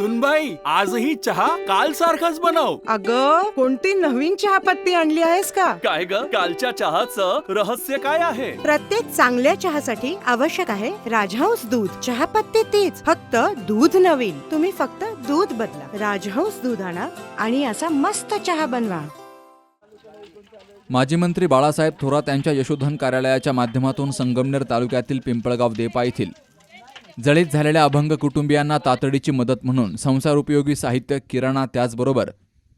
सुनबाई आजही चहा काल सारखाच बनव. अग कोणती नवीन चहापत्ती आणली आहेस का? काय ग? कालच्या चहाचं रहस्य काय आहे? प्रत्येक चांगल्या चहासाठी आवश्यक आहे राजहंस दूध. चहापत्ती तीच फक्त दूध नवीन. तुम्ही फक्त दूध बदला. राजहंस दूध आणा आणि असा मस्त चहा बनवा. माजी मंत्री बाळासाहेब थोरात यांच्या यशोधन कार्यालयाच्या माध्यमातून संगमनेर तालुक्यातील पिंपळगाव देपा येथील जळीत झालेल्या अभंग कुटुंबियांना तातडीची मदत म्हणून संसार उपयोगी साहित्य किराणा त्याचबरोबर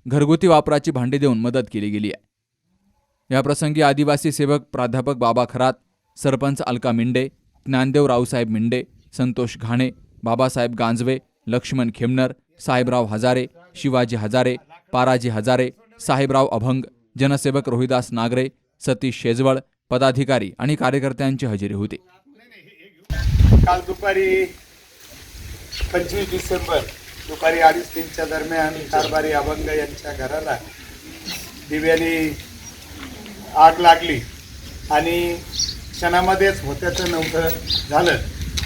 घरगुती वापराची भांडी देऊन मदत केली गेली आहे. याप्रसंगी आदिवासी सेवक प्राध्यापक बाबा खरात सरपंच अलका मिंडे ज्ञानदेव रावसाहेब मिंडे संतोष घाणे बाबासाहेब गांजवे लक्ष्मण खेमनर साहेबराव हजारे शिवाजी हजारे पाराजी हजारे साहेबराव अभंग जनसेवक रोहिदास नागरे सतीश शेजवळ पदाधिकारी आणि कार्यकर्त्यांची हजेरी होती. काल दुपारी पंचवीस डिसेंबर दुपारी अडीच तीनच्या दरम्यान कारभारी अभंग यांच्या घराला दिव्याने आग लागली आणि क्षणामध्येच होत्याचं नव्हतं झालं.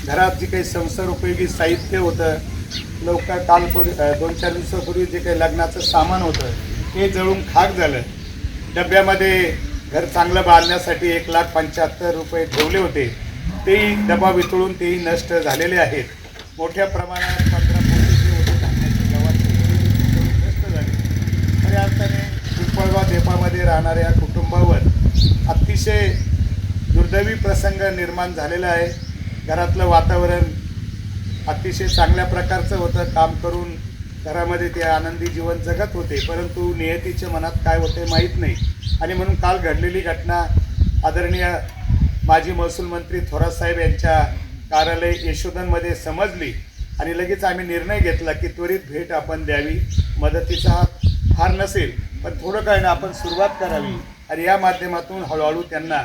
घरात जे काही संसार उपयोगी साहित्य होतं लवकर काल दोन चार दिवसापूर्वी जे काही लग्नाचं सामान होतं ते जळून खाक झालं. डब्यामध्ये घर चांगलं बांधण्यासाठी एक लाख पंच्याहत्तर रुपये ठेवले होते. तेही डबा वितळून तेही नष्ट झालेले आहेत. मोठ्या प्रमाणात पंधरा कोटीचे होते धान्याचे गव्हाचे नष्ट झाले. खऱ्या अर्थाने पिंपळगाव देपामध्ये राहणाऱ्या कुटुंबावर अतिशय दुर्दैवी प्रसंग निर्माण झालेला आहे. घरातलं वातावरण अतिशय चांगल्या प्रकारचं होतं. काम करून घरामध्ये ते आनंदी जीवन जगत होते. परंतु नियतीच्या मनात काय होते माहीत नाही. आणि म्हणून काल घडलेली घटना आदरणीय माजी महसूल मंत्री थोरात साहेब यांच्या कार्यालय यशोधनमध्ये समजली आणि लगेच आम्ही निर्णय घेतला की त्वरित भेट आपण द्यावी. मदतीचा हात फार नसेल पण थोडं काय ना आपण सुरुवात करावी आणि या माध्यमातून हळूहळू त्यांना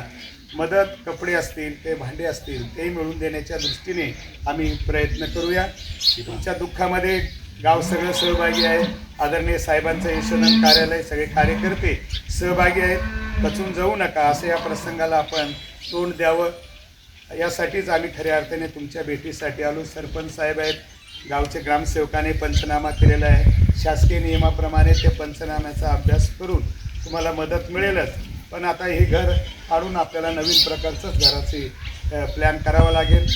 मदत कपडे असतील ते भांडे असतील ते मिळवून देण्याच्या दृष्टीने आम्ही प्रयत्न करूया. तुमच्या दुःखामध्ये गाव सगळं सहभागी आहे. आदरणीय साहेबांचं यशोधन कार्यालय सगळे कार्यकर्ते सहभागी आहेत. बचून जाऊ नका असं या प्रसंगाला आपण तोंड द्यावं. यासाठीच आम्ही खऱ्या अर्थाने तुमच्या भेटीसाठी आलो. सरपंच साहेब आहेत. गावचे ग्रामसेवकाने पंचनामा केलेला आहे. शासकीय नियमाप्रमाणे ते पंचनाम्याचा अभ्यास करून तुम्हाला मदत मिळेलच. पण आता हे घर काढून आपल्याला नवीन प्रकारचंच घराचे प्लॅन करावा लागेल.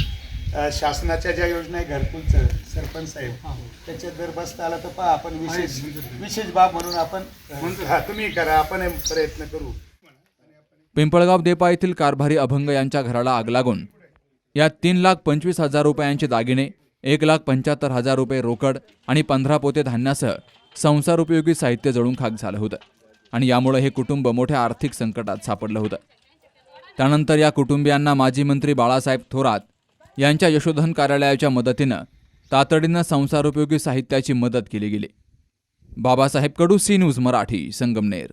शासनाच्या ज्या योजना आहे घरकुलचं सरपंच साहेब त्याच्यात जर बसता आला तर पहा आपण विशेष विशेष बाब म्हणून आपण हा. तुम्ही करा आपण प्रयत्न करू. पिंपळगाव देपा येथील कारभारी अभंग यांच्या घराला आग लागून यात तीन लाख पंचवीस हजार रुपयांचे दागिने एक लाख पंच्याहत्तर हजार रुपये रोकड आणि पंधरा पोते धान्यासह संसार उपयोगी साहित्य जळून खाक झालं होतं. आणि यामुळे हे कुटुंब मोठ्या आर्थिक संकटात सापडलं होतं. त्यानंतर या कुटुंबियांना माजी मंत्री बाळासाहेब थोरात यांच्या यशोधन कार्यालयाच्या मदतीनं तातडीनं संसारोपयोगी साहित्याची मदत केली गेली. Babasaheb Kadu C news Marathi Sangamner.